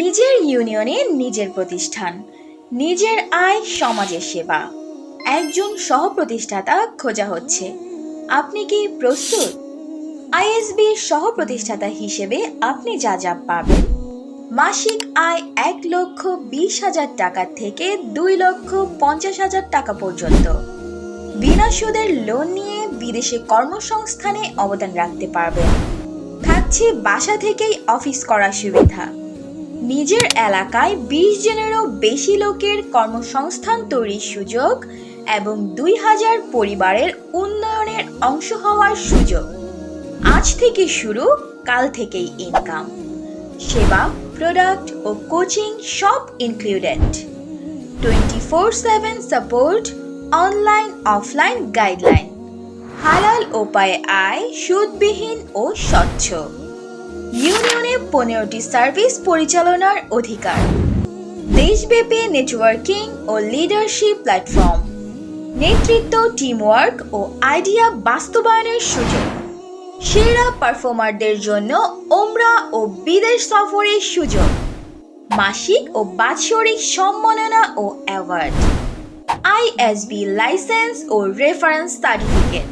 নিজের ইউনিয়নে নিজের প্রতিষ্ঠান, নিজের আয় সমাজের সেবা। একজন সহ প্রতিষ্ঠাতা খোঁজা হচ্ছে। আপনি কি প্রস্তুত? আইএসবি সহ প্রতিষ্ঠাতা হিসেবে আপনি যা যা পাবেন। মাসিক আয় এক লক্ষ বিশ হাজার টাকা থেকে দুই লক্ষ পঞ্চাশ হাজার টাকা পর্যন্ত। বিনা সুদের লোন নিয়ে বিদেশে কর্মসংস্থানে অবদান রাখতে পারবেন। থাকছে বাসা থেকেই অফিস করার সুবিধা। নিজের এলাকায় বিশ জনেরও বেশি লোকের কর্মসংস্থান তৈরির সুযোগ এবং দুই হাজার পরিবারের উন্নয়নের অংশ হওয়ার সুযোগ। আজ থেকে শুরু, কাল থেকেই ইনকাম সেবা প্রোডাক্ট ও কোচিং সব included twenty four seven support online offline guideline হালাল উপায়ে আয়, সুদবিহীন ও স্বচ্ছ। ইউনিয়নে পনেরোটি সার্ভিস পরিচালনার অধিকার। দেশব্যাপী নেটওয়ার্কিং ও লিডারশিপ প্ল্যাটফর্ম। নেতৃত্ব, টিমওয়ার্ক ও আইডিয়া বাস্তবায়নের সুযোগ। সেরা পারফর্মারদের জন্য ওমরা ও বিদেশ সফরের সুযোগ। মাসিক ও বাৎসরিক সম্মাননা ও অ্যাওয়ার্ড। আইএসবি লাইসেন্স ও রেফারেন্স সার্টিফিকেট।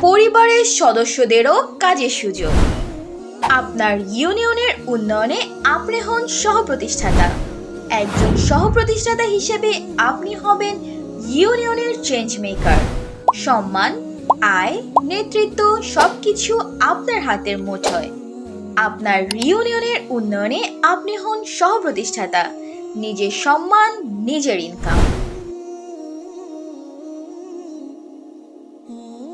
পরিবারের সদস্যদেরও কাজের সুযোগ। আপনার ইউনিয়নের উন্নয়নে আপনি হন সহ প্রতিষ্ঠাতা একজন সহ প্রতিষ্ঠাতা হিসেবে আপনি হবেন ইউনিয়নের চেঞ্জ মেকার সম্মান, আয়, নেতৃত্ব সবকিছু আপনার হাতের মুঠোয়। আপনার ইউনিয়নের উন্নয়নে আপনি হন সহ প্রতিষ্ঠাতা নিজের সম্মান, নিজের ইনকাম